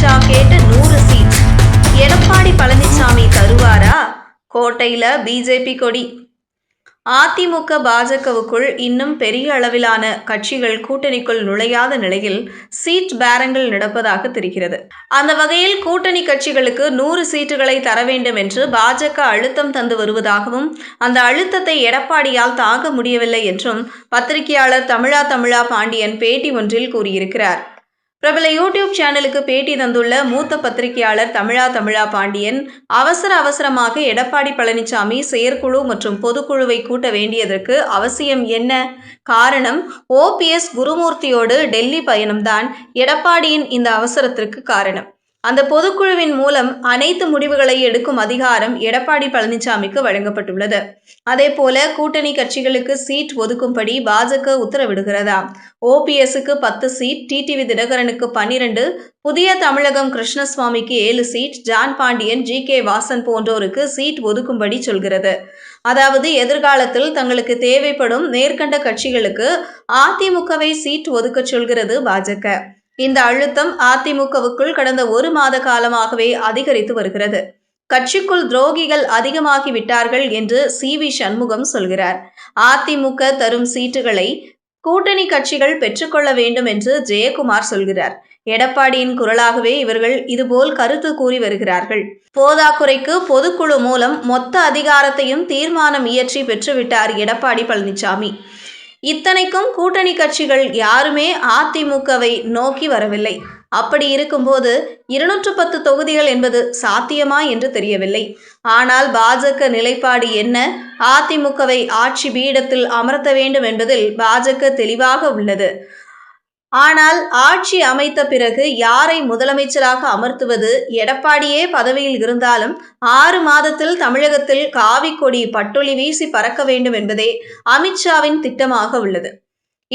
அமித்ஷா கேட்ட நூறு சீட் எடப்பாடி பழனிசாமி தருவாரா? கோட்டையில பிஜேபி கொடி. அதிமுக பாஜகவுக்குள் இன்னும் பெரிய அளவிலான கட்சிகள் கூட்டணிக்குள் நுழையாத நிலையில் சீட் பேரங்கள் நடப்பதாக தெரிகிறது. அந்த வகையில் கூட்டணி கட்சிகளுக்கு நூறு சீட்டுகளை தர வேண்டும் என்று பாஜக அழுத்தம் தந்து வருவதாகவும் அந்த அழுத்தத்தை எடப்பாடியால் தாங்க முடியவில்லை என்றும் பத்திரிகையாளர் தமிழா தமிழா பாண்டியன் பேட்டி ஒன்றில் கூறியிருக்கிறார். பிரபல யூடியூப் சேனலுக்கு பேட்டி தந்துள்ள மூத்த பத்திரிகையாளர் தமிழா தமிழா பாண்டியன் அவசர அவசரமாக எடப்பாடி பழனிசாமி செயற்குழு மற்றும் பொதுக்குழுவை கூட்ட வேண்டியதற்கு அவசியம் என்ன? காரணம் ஓபிஎஸ் குருமூர்த்தியோடு டெல்லி பயணம்தான் எடப்பாடியின் இந்த அவசரத்திற்கு காரணம். அந்த பொதுக்குழுவின் மூலம் அனைத்து முடிவுகளை எடுக்கும் அதிகாரம் எடப்பாடி பழனிசாமிக்கு வழங்கப்பட்டுள்ளது. அதேபோல கூட்டணி கட்சிகளுக்கு சீட் ஒதுக்கும்படி பாஜக உத்தரவிடுகிறதா? ஓபிஎஸ்க்கு பத்து சீட் டிடிவி தினகரனுக்கு பன்னிரண்டு புதிய தமிழகம் கிருஷ்ணசுவாமிக்கு ஏழு seat John Pandian G K Vasan போன்றோருக்கு seat ஒதுக்கும்படி சொல்கிறது. அதாவது எதிர்காலத்தில் தங்களுக்கு தேவைப்படும் நேர்கண்ட கட்சிகளுக்கு அதிமுகவை சீட் ஒதுக்கச் சொல்கிறது பாஜக. இந்த அழுத்தம் அதிமுகவுக்குள் கடந்த ஒரு மாத காலமாகவே அதிகரித்து வருகிறது. கட்சிக்குள் துரோகிகள் அதிகமாகி விட்டார்கள் என்று சி. வி. சண்முகம் சொல்கிறார். அதிமுக தரும் சீட்டுகளை கூட்டணி கட்சிகள் பெற்றுக்கொள்ள வேண்டும் என்று ஜெயக்குமார் சொல்கிறார். எடப்பாடியின் குரலாகவே இவர்கள் இதுபோல் கருத்து கூறி வருகிறார்கள். போதாக்குறைக்கு பொதுக்குழு மூலம் மொத்த அதிகாரத்தையும் தீர்மானம் இயற்றி பெற்றுவிட்டார் எடப்பாடி பழனிசாமி இத்தனைக்கும் கூட்டணி கட்சிகள் யாருமே அதிமுகவை நோக்கி வரவில்லை. அப்படி இருக்கும்போது இருநூற்று பத்து தொகுதிகள் என்பது சாத்தியமா என்று தெரியவில்லை. ஆனால் பாஜக நிலைப்பாடு என்ன? அதிமுகவை ஆட்சி பீடத்தில் அமர்த்த வேண்டும் என்பதில் பாஜக தெளிவாக உள்ளது. ஆனால் ஆட்சி அமைத்த பிறகு யாரை முதலமைச்சராக அமர்த்துவது எடப்பாடியே பதவியில் இருந்தாலும் ஆறு மாதத்தில் தமிழகத்தில் காவி கொடி பட்டொளி வீசி பறக்க வேண்டும் என்பதே அமித்ஷாவின் திட்டமாக உள்ளது.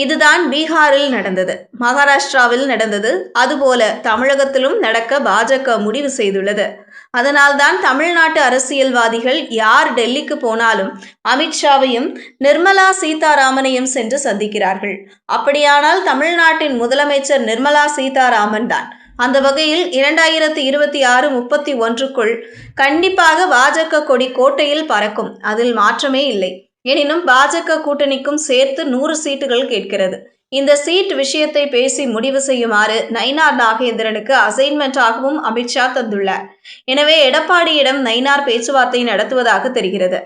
இதுதான் பீகாரில் நடந்தது. மகாராஷ்டிராவில் நடந்தது. அதுபோல தமிழகத்திலும் நடக்க பாஜக முடிவு செய்துள்ளது. அதனால்தான் தமிழ்நாட்டு அரசியல்வாதிகள் யார் டெல்லிக்கு போனாலும் அமித்ஷாவையும் நிர்மலா சீதாராமனையும் சென்று சந்திக்கிறார்கள். அப்படியானால் தமிழ்நாட்டின் முதலமைச்சர் நிர்மலா சீதாராமன் தான். அந்த வகையில் இரண்டாயிரத்தி இருபத்தி ஆறு முப்பத்தி ஒன்றுக்குள் கண்டிப்பாக பாஜக கொடி கோட்டையில் பறக்கும். அதில் மாற்றமே இல்லை. எனினும் பாஜக கூட்டணிக்கும் சேர்த்து நூறு சீட்டுகள் கேட்கிறது. இந்த சீட் விஷயத்தை பேசி முடிவு செய்யுமாறு நயினார் நாகேந்திரனுக்கு அசைன்மெண்டாகவும் அமித்ஷா தந்துள்ளார். எனவே எடப்பாடியிடம் நயினார் பேச்சுவார்த்தை நடத்துவதாக தெரிகிறது.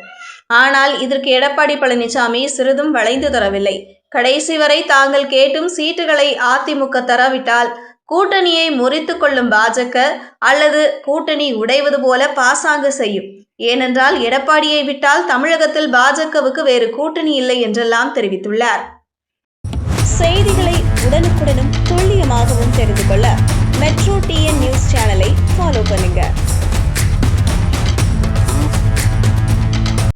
ஆனால் இதற்கு எடப்பாடி பழனிசாமி சிறிதும் வளைந்து தரவில்லை. கடைசி வரை தாங்கள் கேட்டும் சீட்டுகளை அதிமுக தராவிட்டால் கூட்டணியை முறித்து கொள்ளும் பாஜக அல்லது கூட்டணி உடைவது போல பாசாங்கு செய்யும். ஏனென்றால் எடப்பாடியை விட்டால் தமிழகத்தில் பாஜகவுக்கு வேறு கூட்டணி இல்லை என்றெல்லாம் தெரிவித்துள்ளார். செய்திகளை உடனுக்குடனும் துல்லியமாகவும் தெரிந்து கொள்ள மெட்ரோ